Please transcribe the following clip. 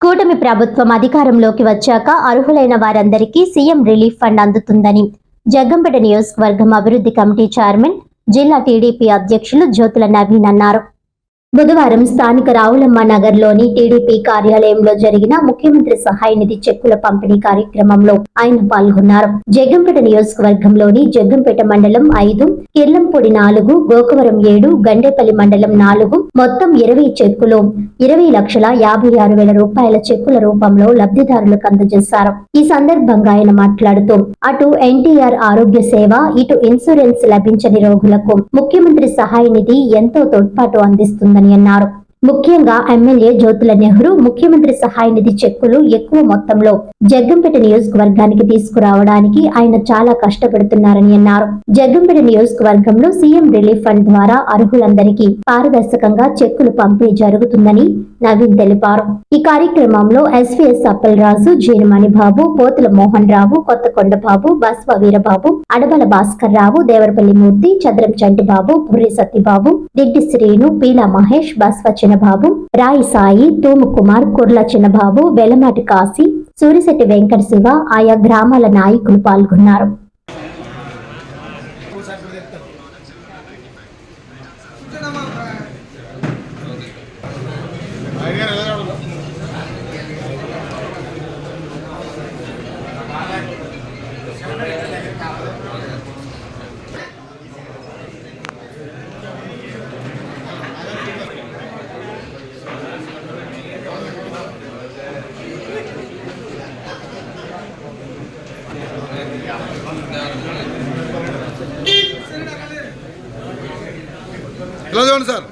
కూటమి ప్రభుత్వం అధికారంలోకి వచ్చాక అర్హులైన వారందరికీ సీఎం రిలీఫ్ ఫండ్ అందుతుందని జగ్గంపేట నియోజకవర్గం అభివృద్ధి కమిటీ చైర్మన్ జిల్లా టీడీపీ అధ్యక్షులు జ్యోతుల నవీన్ అన్నారు. బుధవారం స్థానిక రావులమ్మ నగర్లోని టీడీపీ కార్యాలయంలో జరిగిన ముఖ్యమంత్రి సహాయ నిధి చెక్కుల పంపిణీ కార్యక్రమంలో ఆయన పాల్గొన్నారు. జగ్గంపేట నియోజకవర్గంలోని జగ్గంపేట మండలం ఐదు కిర్లంపొడి నాలుగు గోకవరం ఏడు గండేపల్లి మండలం నాలుగు మొత్తం ఇరవై చెక్కులు ఇరవై లక్షల యాభై ఆరు వేల రూపాయల చెక్కుల రూపంలో లబ్ధిదారులకు అందజేశారు. ఈ సందర్భంగా ఆయన మాట్లాడుతూ అటు ఎన్టీఆర్ ఆరోగ్య సేవ ఇటు ఇన్సూరెన్స్ లభించని రోగులకు ముఖ్యమంత్రి సహాయ నిధి ఎంతో తోడ్పాటు అందిస్తుంది అందిస్తుందని అన్నారు ముఖ్యంగా ఎమ్మెల్యే జ్యోతుల నెహ్రూ ముఖ్యమంత్రి సహాయ నిధి చెక్కులు ఎక్కువ మొత్తంలో జగ్గంపేట నియోజకవర్గానికి తీసుకురావడానికి ఆయన చాలా కష్టపడుతున్నారని అన్నారు. జగ్గంపేట నియోజకవర్గంలో సీఎం రిలీఫ్ ఫండ్ ద్వారా అర్హులందరికీ పారదర్శకంగా చెక్కులు పంపిణీ జరుగుతుందని నవీన్ తెలిపారు. ఈ కార్యక్రమంలో ఎస్వీఎస్ అప్పలరాజు జీనమణి బాబు పోతుల మోహన్ రావు కొత్తకొండ బాబు బస్వ వీరబాబు అడబల భాస్కర్ రావు దేవరపల్లి మూర్తి చంద్రం చంటిబాబు పుర్రి సత్యబాబు దిడ్డి శ్రీను పీలా మహేష్ బస్వ చిన్నబాబు రాయి సాయి తూము కుమార్ కుర్ల చిన్నబాబు వెలమాటి కాశీ సూరిశెట్టి వెంకట శివ ఆయా గ్రామాల నాయకులు పాల్గొన్నారు. ఎలా చూడండి సార్